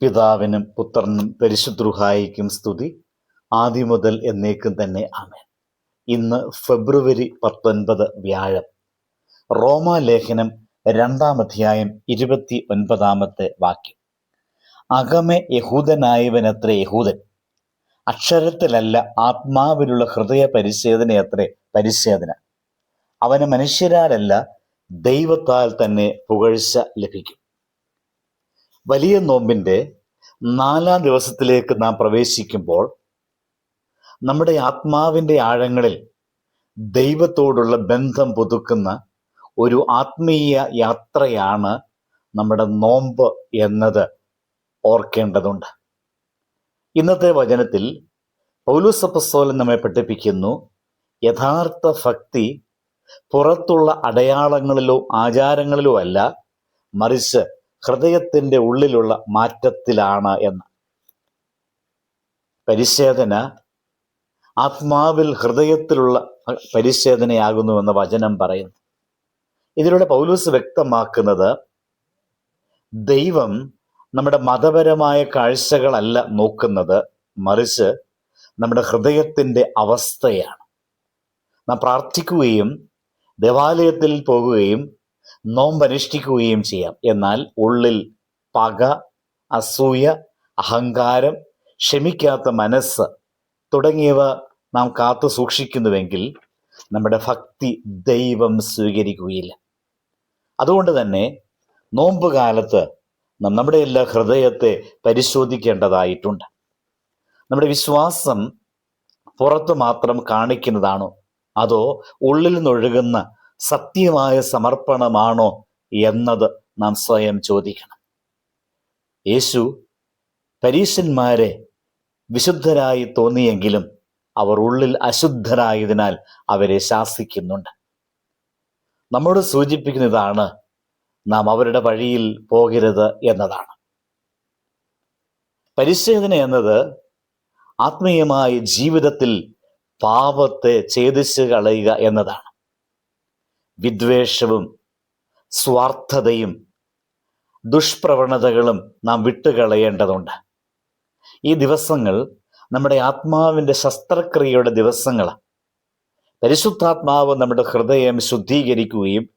പിതാവിനും പുത്രനും പരിശുദ്രുഹായിക്കും സ്തുതി. ആദ്യം മുതൽ എന്നേക്കും തന്നെ ആമേൻ. ഇന്ന് ഫെബ്രുവരി പത്തൊൻപത് വ്യാഴം. റോമാലേഖനം രണ്ടാം അധ്യായം ഇരുപത്തി ഒൻപതാമത്തെ വാക്യം. അകമെ യഹൂദനായവനത്ര യഹൂദൻ. അക്ഷരത്തിലല്ല ആത്മാവിലുള്ള ഹൃദയ പരിശോധനയത്രേ പരിശോധന അവന് മനുഷ്യരാലല്ല ദൈവത്താൽ തന്നെ പുകഴ്ച ലഭിക്കും. വലിയ നോമ്പിന്റെ നാലാം ദിവസത്തിലേക്ക് നാം പ്രവേശിക്കുമ്പോൾ നമ്മുടെ ആത്മാവിന്റെ ആഴങ്ങളിൽ ദൈവത്തോടുള്ള ബന്ധം പുതുക്കുന്ന ഒരു ആത്മീയ യാത്രയാണ് നമ്മുടെ നോമ്പ് എന്നത് ഓർക്കേണ്ടതുണ്ട്. ഇന്നത്തെ വചനത്തിൽ പൗലുസപ്പസോലൻ നമ്മെ പഠിപ്പിക്കുന്നു യഥാർത്ഥ ഭക്തി പുറത്തുള്ള അടയാളങ്ങളിലോ ആചാരങ്ങളിലോ അല്ല മറിച്ച് ഹൃദയത്തിന്റെ ഉള്ളിലുള്ള മാറ്റത്തിലാണ് എന്ന്. പരിശേദന ആത്മാവിൽ ഹൃദയത്തിലുള്ള പരിശോധനയാകുന്നുവെന്ന് വചനം പറയുന്നു. ഇതിലൂടെ പൗലൂസ് വ്യക്തമാക്കുന്നത് ദൈവം നമ്മുടെ മതപരമായ കാഴ്ചകളല്ല നോക്കുന്നത് മറിച്ച് നമ്മുടെ ഹൃദയത്തിന്റെ അവസ്ഥയാണ്. നാം പ്രാർത്ഥിക്കുകയും ദേവാലയത്തിൽ പോകുകയും നോമ്പനുഷ്ഠിക്കുകയും ചെയ്യാം. എന്നാൽ ഉള്ളിൽ പക അസൂയ അഹങ്കാരം ക്ഷമിക്കാത്ത മനസ്സ് തുടങ്ങിയവ നാം കാത്തു സൂക്ഷിക്കുന്നുവെങ്കിൽ നമ്മുടെ ഭക്തി ദൈവം സ്വീകരിക്കുകയില്ല. അതുകൊണ്ട് തന്നെ നോമ്പ് കാലത്ത് നമ്മുടെ എല്ലാ ഹൃദയത്തെ പരിശോധിക്കേണ്ടതായിട്ടുണ്ട്. നമ്മുടെ വിശ്വാസം പുറത്ത് മാത്രം കാണിക്കുന്നതാണോ? അതോ ഉള്ളിൽ നിന്നൊഴുകുന്ന സത്യമായ സമർപ്പണമാണോ എന്നത് നാം സ്വയം ചോദിക്കണം. യേശു പരീശന്മാരെ വിശുദ്ധരായി തോന്നിയെങ്കിലും അവർ ഉള്ളിൽ അശുദ്ധരായതിനാൽ അവരെ ശാസിക്കുന്നുണ്ട്. നമ്മോട് സൂചിപ്പിക്കുന്ന ഇതാണ് നാം അവരുടെ വഴിയിൽ പോകരുത് എന്നതാണ്. പരിശോധന എന്നത് ആത്മീയമായ ജീവിതത്തിൽ പാപത്തെ ഛേദിച്ചു കളയുക എന്നതാണ്. വിദ്വേഷവും സ്വാർത്ഥതയും ദുഷ്പ്രവണതകളും നാം വിട്ടുകളയേണ്ടതുണ്ട്. ഈ ദിവസങ്ങൾ നമ്മുടെ ആത്മാവിന്റെ ശസ്ത്രക്രിയയുടെ ദിവസങ്ങളാണ്. പരിശുദ്ധാത്മാവ് നമ്മുടെ ഹൃദയം ശുദ്ധീകരിക്കുകയും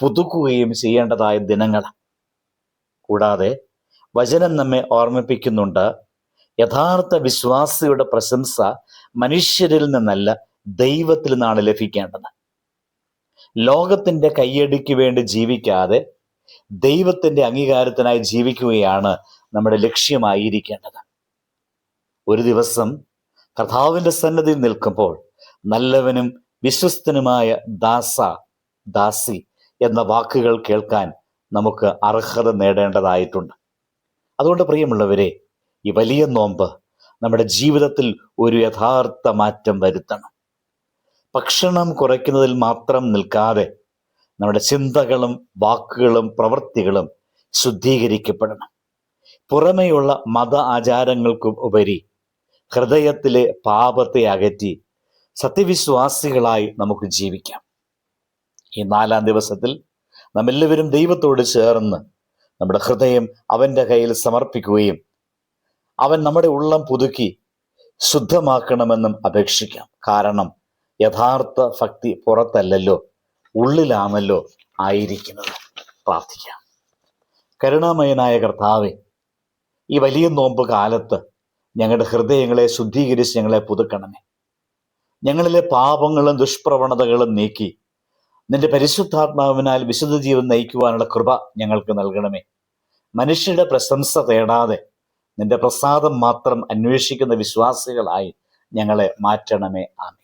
പുതുക്കുകയും ചെയ്യേണ്ടതായ ദിനങ്ങളാണ്. കൂടാതെ വചനം നമ്മെ ഓർമ്മിപ്പിക്കുന്നുണ്ട് യഥാർത്ഥ വിശ്വാസിയുടെ പ്രശംസ മനുഷ്യരിൽ നിന്നല്ല ദൈവത്തിൽ നിന്നാണ് ലഭിക്കേണ്ടത്. ലോകത്തിന്റെ കയ്യടിക്ക് വേണ്ടി ജീവിക്കാതെ ദൈവത്തിന്റെ അംഗീകാരത്തിനായി ജീവിക്കുകയാണ് നമ്മുടെ ലക്ഷ്യമായിരിക്കേണ്ടത്. ഒരു ദിവസം കർത്താവിന്റെ സന്നദ്ധിയിൽ നിൽക്കുമ്പോൾ നല്ലവനും വിശ്വസ്തനുമായ ദാസ ദാസി എന്ന വാക്കുകൾ കേൾക്കാൻ നമുക്ക് അർഹത നേടേണ്ടതായിട്ടുണ്ട്. അതുകൊണ്ട് പ്രിയമുള്ളവരെ ഈ വലിയ നോമ്പ് നമ്മുടെ ജീവിതത്തിൽ ഒരു യഥാർത്ഥ മാറ്റം വരുത്തണം. ഭക്ഷണം കുറയ്ക്കുന്നതിൽ മാത്രം നിൽക്കാതെ നമ്മുടെ ചിന്തകളും വാക്കുകളും പ്രവൃത്തികളും ശുദ്ധീകരിക്കപ്പെടണം. പുറമെയുള്ള മത ആചാരങ്ങൾക്കും ഉപരി ഹൃദയത്തിലെ പാപത്തെ അകറ്റി സത്യവിശ്വാസികളായി നമുക്ക് ജീവിക്കാം. ഈ നാലാം ദിവസത്തിൽ നാം എല്ലാവരും ദൈവത്തോട് ചേർന്ന് നമ്മുടെ ഹൃദയം അവന്റെ കയ്യിൽ സമർപ്പിക്കുകയും അവൻ നമ്മുടെ ഉള്ളം പുതുക്കി ശുദ്ധമാക്കണമെന്നും അപേക്ഷിക്കാം. കാരണം യഥാർത്ഥ ഭക്തി പുറത്തല്ലല്ലോ ഉള്ളിലാണല്ലോ ആയിരിക്കുന്നത്. പ്രാർത്ഥിക്കാം. കരുണാമയനായ കർത്താവെ ഈ വലിയ നോമ്പ് കാലത്ത് ഞങ്ങളുടെ ഹൃദയങ്ങളെ ശുദ്ധീകരിച്ച് ഞങ്ങളെ പുതുക്കണമേ. ഞങ്ങളിലെ പാപങ്ങളും ദുഷ്പ്രവണതകളും നീക്കി നിന്റെ പരിശുദ്ധാത്മാവിനാൽ വിശുദ്ധ ജീവൻ നയിക്കുവാനുള്ള കൃപ ഞങ്ങൾക്ക് നൽകണമേ. മനുഷ്യരുടെ പ്രശംസ തേടാതെ നിന്റെ പ്രസാദം മാത്രം അന്വേഷിക്കുന്ന വിശ്വാസികളായി ഞങ്ങളെ മാറ്റണമേ. ആമേ